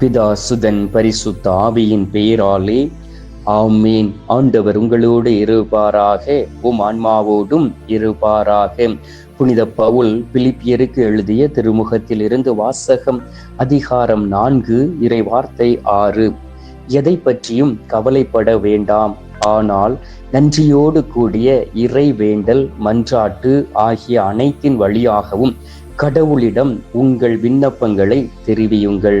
பிதா சுதன் பரிசுத்த ஆவியின் பெயராலே ஆமீன். ஆண்டவர் உங்களோடு இருப்பாராக உம் ஆன்மாவோடும் இருப்பாராக. புனித பவுல் பிலிப்பியருக்கு எழுதிய திருமுகத்தில் இருந்து வாசகம் அதிகாரம் நான்கு இறை வார்த்தை ஆறு. எதை பற்றியும் கவலைப்பட வேண்டாம். ஆனால் நன்றியோடு கூடிய இறை வேண்டல் மன்றாட்டு ஆகிய அனைத்தின் வழியாகவும் கடவுளிடம் உங்கள் விண்ணப்பங்களை தெரிவியுங்கள்.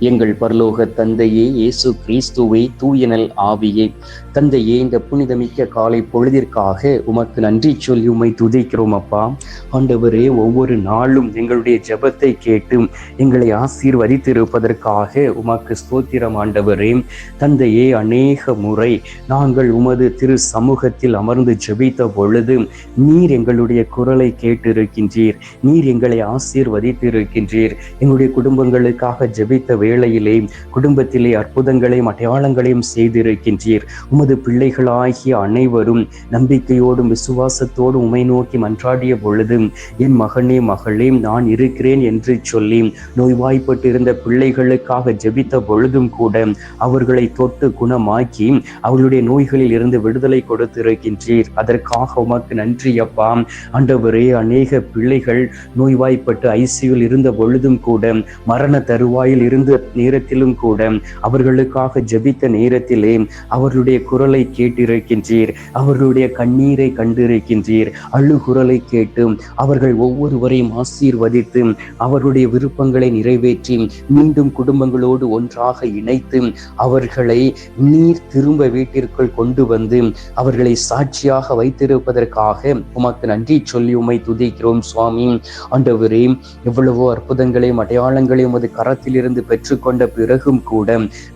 எங்கள் பரலோக தந்தையே இயேசு கிறிஸ்துவை தூயனல் ஆவியே. தந்தையே இந்த புனிதமிக்க காலை பொழுதிற்காக உமக்கு நன்றி சொல்லி உமை துதிக்கிறோம் அப்பா. ஆண்டவரே ஒவ்வொரு நாளும் எங்களுடைய ஜெபத்தை கேட்டு எங்களை ஆசீர்வதித்திருப்பதற்காக உமக்கு ஸ்தோத்திரம் ஆண்டவரே. தந்தையே அநேக முறை நாங்கள் உமது திரு சமூகத்தில் அமர்ந்து ஜெபித்த பொழுது நீர் எங்களுடைய குரலை கேட்டிருக்கின்றீர். நீர் எங்களை ஆசீர்வதித்திருக்கின்றீர். எங்களுடைய குடும்பங்களுக்காக ஜெபித்த வேளையிலே குடும்பத்திலே அற்புதங்களையும் அடையாளங்களையும் செய்திருக்கின்றீர். உமது பிள்ளைகளாகிய அனைவரும் நம்பிக்கையோடும் விசுவாசத்தோடும் உமை நோக்கி மன்றாடிய பொழுது என் மகனே மகளே நான் இருக்கிறேன் என்று சொல்லி நோய்வாய்ப்பட்டு இருந்த பிள்ளைகளுக்காக ஜெபித்த பொழுதும் கூட அவர்களை தொட்டு குணமாக்கி அவர்களுடைய நோய்களில் இருந்து விடுதலை கொடுத்திருக்கின்றீர். அதற்காக உமக்கு நன்றி அப்பா. ஆண்டவரே அநேக பிள்ளைகள் நோய்வாய்ப்பட்டு ஐசியூவில் இருந்த பொழுதும் கூட மரண தருவாயில் இருந்து நேரத்திலும் கூட அவர்களுக்காக ஜபித்த நேரத்திலே அவர்களுடைய குரலை கேட்டிருக்கின்றீர். அவர்களுடைய கண்ணீரை கண்டிருக்கின்றீர். அழுகுரலை கேட்டு அவர்கள் ஒவ்வொருவரையும் ஆசீர்வதித்து அவர்களுடைய விருப்பங்களை நிறைவேற்றி மீண்டும் குடும்பங்களோடு ஒன்றாக இணைத்து அவர்களை நீர் திரும்ப வீட்டிற்குள் கொண்டு வந்து அவர்களை சாட்சியாக வைத்திருப்பதற்காக உமக்கு நன்றி சொல்லி உமை துதிக்கிறோம் சுவாமி. ஆண்டவரே எவ்வளவோ அற்புதங்களையும் அடையாளங்களையும் அது கரத்திலிருந்து பெற்று ஏற்றுக்கொண்ட பிறகும் கூட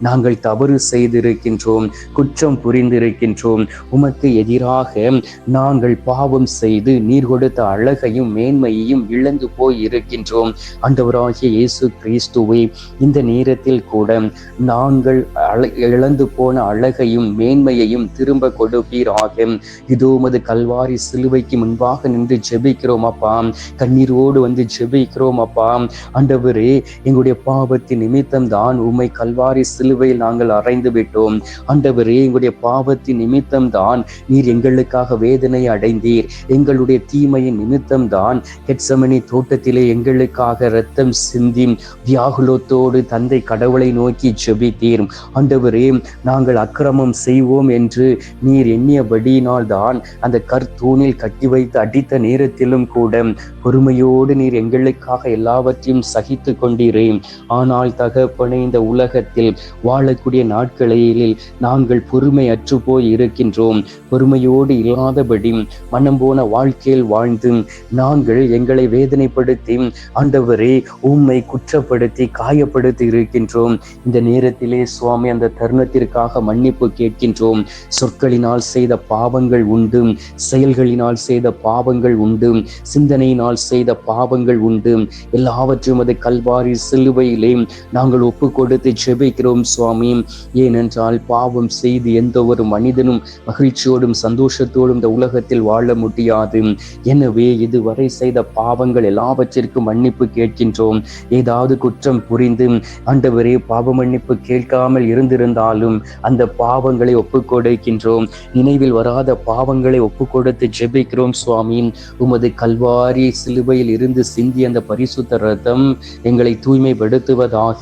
நாங்கள் தவறு செய்திருக்கின்றோம் குற்றம் புரிந்திருக்கின்றோம். உமக்கு எதிராக நாங்கள் பாவம் செய்து நீர் கொடுத்த அழகையும் மேன்மையையும் இழந்து போய் இருக்கின்றோம் ஆண்டவராகிய இயேசு கிறிஸ்துவை இந்த நேரத்தில் கூட நாங்கள் இழந்து போன அழகையும் மேன்மையையும் திரும்ப கொடுப்பீராக. இதோ உமது கல்வாரி சிலுவைக்கு முன்பாக நின்று ஜெபிக்கிறோம் அப்பா. கண்ணீரோடு வந்து ஜெபிக்கிறோம் அப்பா. ஆண்டவரே எங்களுடைய பாவத்தின் நிமித்தம் தான் உம்மை கல்வாரி சிலுவையில் நாங்கள் அறைந்து விட்டோம். ஆண்டவரே எங்களுடைய பாவத்தின் நிமித்தம் தான் நீர் எங்களுக்காக வேதனை அடைந்தீர். எங்களுடைய தீமையின் நிமித்தம் தான் கெட்சமணி தோட்டத்திலே எங்களுக்காக ரத்தம் சிந்தி வியாகுலத்தோடு தந்தை கடவுளை நோக்கி ஜெபித்தீர் ஆண்டவரே நாங்கள் அக்கிரமம் செய்வோம் என்று நீர் எண்ணியபடியினால் தான் அந்த கர்த்தூணில் கட்டி வைத்து அடித்த நேரத்திலும் கூட பொறுமையோடு நீர் எங்களுக்காக எல்லாவற்றையும் சகித்து கொண்டீரே. ஆனால் த தகப்பனே இந்த உலகத்தில் வாழக்கூடிய நாட்களில் நாங்கள் பொறுமை அற்று போய் இருக்கின்றோம். பொறுமையோடு இல்லாதபடி மனம் போன வாழ்க்கையில் வாழ்ந்து நாங்கள் எங்களை வேதனைப்படுத்தி ஆண்டவரே உம்மை குற்றப்படுத்தி காயப்படுத்தி இருக்கின்றோம். இந்த நேரத்திலே சுவாமி அந்த தருணத்திற்காக மன்னிப்பு கேட்கின்றோம். சொற்களினால் செய்த பாவங்கள் உண்டு செயல்களினால் செய்த பாவங்கள் உண்டு சிந்தனையினால் செய்த பாவங்கள் உண்டு. எல்லாவற்றையும் அது கல்வாரி சிலுவையிலே நாங்கள் ஒப்பு கொடுத்து செபிக்கிறோம் சுவாமி. ஏனென்றால் பாவம் செய்து எந்த ஒரு மனிதனும் மகிழ்ச்சியோடும் சந்தோஷத்தோடும் இந்த உலகத்தில் வாழ முடியாது. எனவே இதுவரை செய்த பாவங்கள் எல்லாவற்றிற்கும் மன்னிப்பு கேட்கின்றோம். ஏதாவது குற்றம் புரிந்து ஆண்டவரே பாவ மன்னிப்பு கேட்காமல் இருந்திருந்தாலும் அந்த பாவங்களை ஒப்பு கொடுக்கின்றோம் நினைவில் வராத பாவங்களை ஒப்பு கொடுத்து ஜெபிக்கிறோம் சுவாமி. உமது கல்வாரி சிலுவையில் இருந்து சிந்தி அந்த பரிசுத்த ரத்தம் எங்களை தூய்மைப்படுத்துவதாக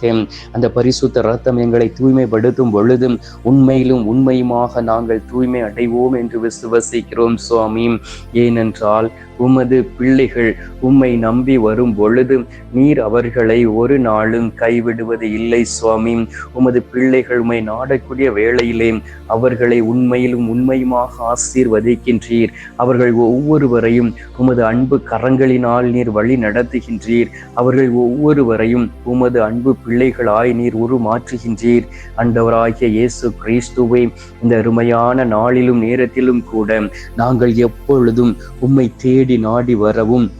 அந்த பரிசுத்த ரத்தம் எங்களை தூய்மைப்படுத்தும் பொழுதும் உண்மையிலும் உண்மையுமாக நாங்கள் தூய்மை அடைவோம் என்று விசுவசிக்கிறோம் சுவாமி. ஏனென்றால் உமது பிள்ளைகள் உம்மை நம்பி வரும் பொழுது நீர் அவர்களை ஒரு நாளும் கைவிடுவது இல்லை சுவாமி. உமது பிள்ளைகள் உம்மை நாடக்கூடிய வேளையிலே அவர்களை உண்மையிலும் உண்மையுமாக ஆசீர்வதிக்கின்றீர். அவர்கள் ஒவ்வொருவரையும் உமது அன்பு கரங்களினால் நீர் வழி நடத்துகின்றீர். அவர்கள் ஒவ்வொருவரையும் உமது அன்பு பிள்ளைகளாய் நீர் உருமாற்றுகின்றீர். அண்டவராகிய இயேசு கிறிஸ்துவை இந்த அருமையான நாளிலும் நேரத்திலும் கூட நாங்கள் எப்பொழுதும் உம்மை தேடி நாடி வரவும்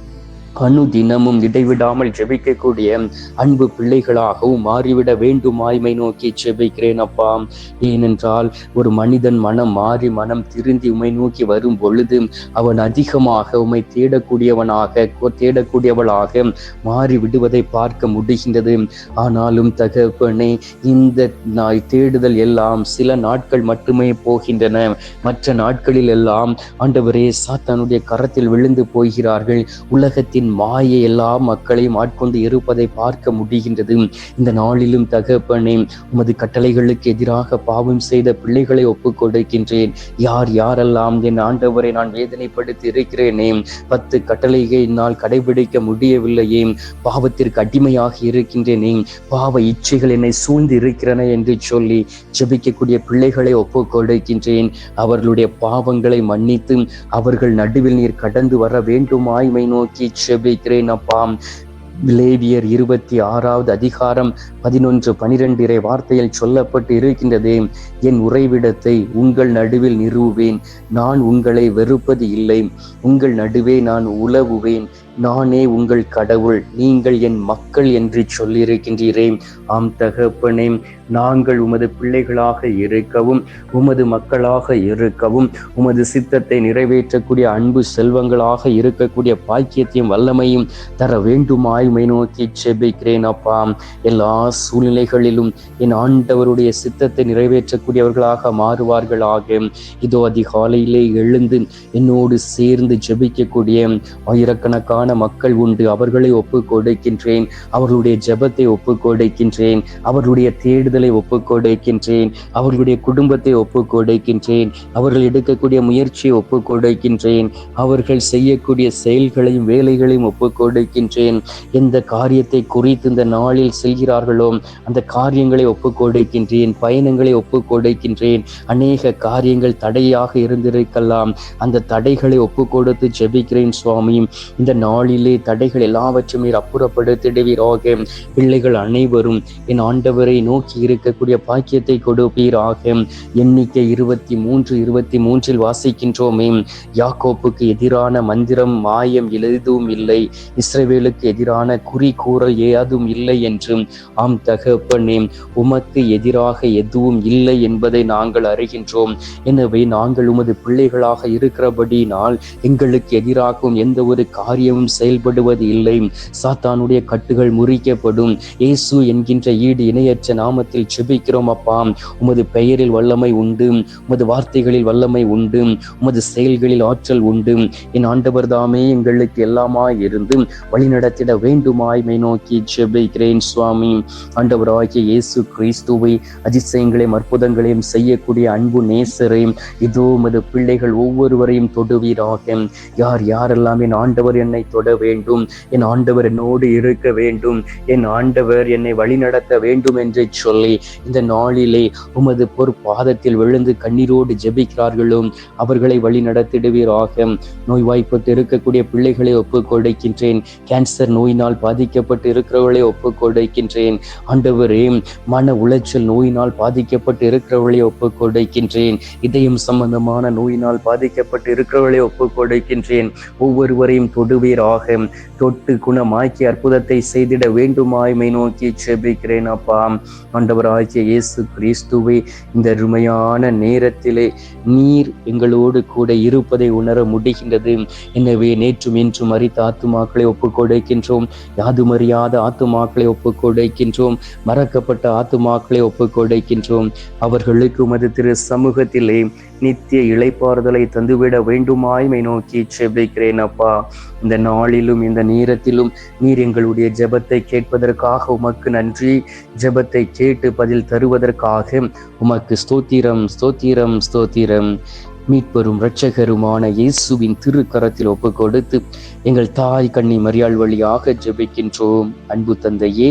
அணு தினமும் இடைவிடாமல் ஜெபிக்கக்கூடிய அன்பு பிள்ளைகளாகவும் மாறிவிட வேண்டும் ஆய்மை நோக்கி ஜெபிக்கிறேன் அப்பா. ஏனென்றால் ஒரு மனிதன் மனம் மாறி மனம் திருந்தி உமை நோக்கி வரும் பொழுது அவன் அதிகமாக உமை தேடக்கூடியவனாக தேடக்கூடியவளாக மாறி விடுவதை பார்க்க முடிகின்றது. ஆனாலும் தகப்பனே இந்த நாய் தேடுதல் எல்லாம் சில நாட்கள் மட்டுமே போகின்றன. மற்ற நாட்களில் எல்லாம் ஆண்டவரே சாத்தானுடைய கரத்தில் விழுந்து போகிறார்கள். உலகத்தின் மாயை எல்லா மக்களையும் ஆட்கொண்டு இருப்பதை பார்க்க முடிகின்றது. இந்த நாளிலும் தகப்பனே உமது கட்டளைகளுக்கு எதிராக பாவம் செய்த பிள்ளைகளை ஒப்புக் கொடுக்கின்றேன். யார் யாரெல்லாம் என் ஆண்டவரை நான் வேதனைப்படுத்தி இருக்கிறேனே பத்து கட்டளைகளை என்னால் கடைபிடிக்க முடியவில்லையே பாவத்திற்கு அடிமையாக இருக்கின்றேனே பாவ இச்சைகள் என்னை சூழ்ந்து இருக்கிறன என்று சொல்லி ஜெபிக்கக்கூடிய பிள்ளைகளை ஒப்புக் கொடுக்கின்றேன். அவர்களுடைய பாவங்களை மன்னித்து அவர்கள் நடுவில் நீர் கடந்து வர வேண்டுமாய்மை நோக்கி ஜெபிக்கிறேன் அப்பா லேவியர் இருபத்தி ஆறாவது அதிகாரம் பதினொன்று பனிரெண்டிரை வார்த்தையில் சொல்லப்பட்டு இருக்கின்றதே. என் உறைவிடத்தை உங்கள் நடுவில் நிறுவுவேன். நான் உங்களை வெறுப்பது இல்லை. உங்கள் நடுவே நான் உலவுவேன். நானே உங்கள் கடவுள் நீங்கள் என் மக்கள் என்று சொல்லியிருக்கின்றீரே. ஆம் தகப்பனே நாங்கள் உமது பிள்ளைகளாக இருக்கவும் உமது மக்களாக இருக்கவும் உமது சித்தத்தை நிறைவேற்றக்கூடிய அன்பு செல்வங்களாக இருக்கக்கூடிய பாக்கியத்தையும் வல்லமையும் தர வேண்டுமாய் மை நோக்கி செபிக்கிறேன் அப்பா. எல்லா சூழ்நிலைகளிலும் என் ஆண்டவருடைய சித்தத்தை நிறைவேற்றக்கூடியவர்களாக மாறுவார்களாக. இதோ அதிகாலையிலே எழுந்து என்னோடு சேர்ந்து ஜெபிக்கக்கூடிய ஆயிரக்கணக்கான மக்கள் உண்டு. அவர்களை ஒப்புக் கொடுக்கின்றேன் அவர்களுடைய ஜபத்தை ஒப்புக் கொடுக்கின்றேன் அவர்களுடைய தேடுதலை ஒப்புக் கொடுக்கின்றேன் அவர்களுடைய குடும்பத்தை ஒப்புக் கொடுக்கின்றேன் அவர்கள் எடுக்கக்கூடிய முயற்சியை ஒப்புக் கொடுக்கின்றேன் அவர்கள் செய்யக்கூடிய செயல்களையும் வேலைகளையும் ஒப்புக் கொடுக்கின்றேன் எந்த காரியத்தை குறித்து இந்த நாளில் செல்கிறார்களோ அந்த காரியங்களை ஒப்புக் கொடுக்கின்றேன் பயணங்களை ஒப்புக் கொடுக்கின்றேன் அநேக காரியங்கள் தடையாக இருந்திருக்கலாம். அந்த தடைகளை ஒப்புக் கொடுத்து ஜெபிக்கிறேன் சுவாமி. இந்த நாளிலே தடைகள் எல்லாவற்றும் நீர் அப்புறப்படுத்திடுவீராக. பிள்ளைகள் அனைவரும் என் ஆண்டவரை நோக்கி இருக்கக்கூடிய பாக்கியத்தை கொடுப்பீராக. எண்ணிக்கை இருபத்தி மூன்று இருபத்தி மூன்றில் வாசிக்கின்றோமே. யாக்கோப்புக்கு எதிரான மந்திரம் மாயம் எதுவும் இல்லை. இஸ்ரேவேலுக்கு எதிரான குறிக்கூறல் ஏதும் இல்லை என்றும் ஆம் தகப்பனே உமக்கு எதிராக எதுவும் இல்லை என்பதை நாங்கள் அறிகின்றோம். எனவே நாங்கள் உமது பிள்ளைகளாக இருக்கிறபடினால் எங்களுக்கு எதிராகவும் எந்த ஒரு எதுவும் செயல்படுவது இல்லை. சாத்தானுடைய கட்டுகள் முறிக்கப்படும். இயேசு என்கின்ற ஈடு இணையற்ற நாமத்தில் செபிக்கிறோம் அப்பா. உமது பெயரில் வல்லமை உண்டு. உமது வார்த்தைகளில் வல்லமை உண்டு. உமது செயல்களில் ஆற்றல் உண்டு. என் ஆண்டவர் தாமே எங்களுக்கு எல்லாமாய் இருந்து வழிநடத்திட வேண்டுமாய் மை நோக்கி செபிக்கிறேன் சுவாமி. ஆண்டவராகிய இயேசு கிறிஸ்துவை அதிசயங்களையும் அற்புதங்களையும் செய்யக்கூடிய அன்பு நேசரை இதோ உமது பிள்ளைகள் ஒவ்வொருவரையும் தொடுவீராக. யார் யாரெல்லாம் என் ஆண்டவர் என்னை தொட வேண்டும். என் ஆண்டவர் என்னோடு இருக்க வேண்டும். என் ஆண்டவர் என்னை வழிநடத்த வேண்டும் என்று சொல்லி இந்த நாளிலே உமது பொற்பாதத்தில் விழுந்து கண்ணீரோடு ஜெபிக்கிறார்களும் அவர்களை வழி நடத்திடுவீராக நோய்வாய்ப்பட்டு இருக்கக்கூடிய பிள்ளைகளை ஒப்புக் கொடுக்கின்றேன். கேன்சர் நோயினால் பாதிக்கப்பட்டு இருக்கிறவர்களை ஒப்புக் கொடுக்கின்றேன். ஆண்டவரே மன உளைச்சல் நோயினால் பாதிக்கப்பட்டு இருக்கிறவர்களை ஒப்புக் கொடுக்கின்றேன். இதயம் சம்பந்தமான நோயினால் பாதிக்கப்பட்டு இருக்கிறவர்களை ஒப்புக் கொடுக்கின்றேன். ஒவ்வொருவரையும் தொடுவீராக தொட்டு குணமாக்கி அற்புதத்தை செய்திட வேண்டுமாய்மை நோக்கி செபிக்கிறேன் அப்பா. ஆண்டவராகிய இயேசு கிறிஸ்துவை இந்த அருமையான நேரத்திலே நீர் எங்களோடு கூட இருப்பதை உணர முடிகின்றது. எனவே நேற்றும் இன்றும் அறித்த ஆத்துமாக்களை ஒப்புக்கொடுக்கின்றோம். யாதுமறியாத ஆத்துமாக்களை ஒப்புக்கொடுக்கின்றோம். மறக்கப்பட்ட ஆத்துமாக்களை ஒப்புக்கொடுக்கின்றோம். அவர்களுக்கு உமது திரு சமூகத்திலே நித்திய இளைப்பாறுதலை தந்துவிட வேண்டுமாய்மை நோக்கி செபிக்கிறேன் அப்பா. இந்த நாளிலும் இந்த நேரத்திலும் நீர் எங்களுடைய ஜெபத்தை கேட்பதற்காக உமக்கு நன்றி. ஜெபத்தை கேட்டு பதில் தருவதற்காக உமக்கு ஸ்தோத்திரம் ஸ்தோத்திரம் ஸ்தோத்திரம். மீட்பெரும் இரட்சகருமான இயேசுவின் திருக்கரத்தில் ஒப்பு கொடுத்து எங்கள் தாய் கண்ணி மரியாள் வழியாக ஜெபிக்கின்றோம். அன்பு தந்தையே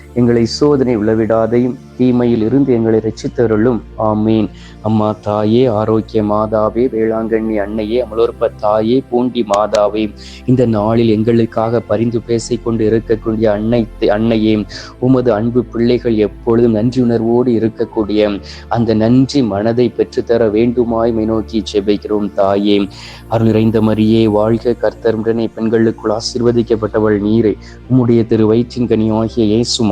எங்களை சோதனை விழவிடாதையும் தீமையில் இருந்து எங்களை ரட்சித்தருளும் ஆமீன். அம்மா தாயே ஆரோக்கிய மாதாவே வேளாங்கண்ணி அன்னையே அமலோற்ப தாயே பூண்டி மாதாவே. இந்த நாளில் எங்களுக்காக பரிந்து பேசிக் கொண்டு இருக்கக்கூடிய அன்னை அன்னையே உமது அன்பு பிள்ளைகள் எப்பொழுதும் நன்றி உணர்வோடு இருக்கக்கூடிய அந்த நன்றி மனதை பெற்றுத்தர வேண்டுமாய் நோக்கி செபிக்கிறோம் தாயே. அருள் நிறைந்த மரியே வாழ்க கர்த்தருடனே பெண்களுக்குள் ஆசீர்வதிக்கப்பட்டவள் நீரே. உம்முடைய திரு வயிற்றின் கனி ஆகிய இயேசும்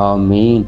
ஆமேன்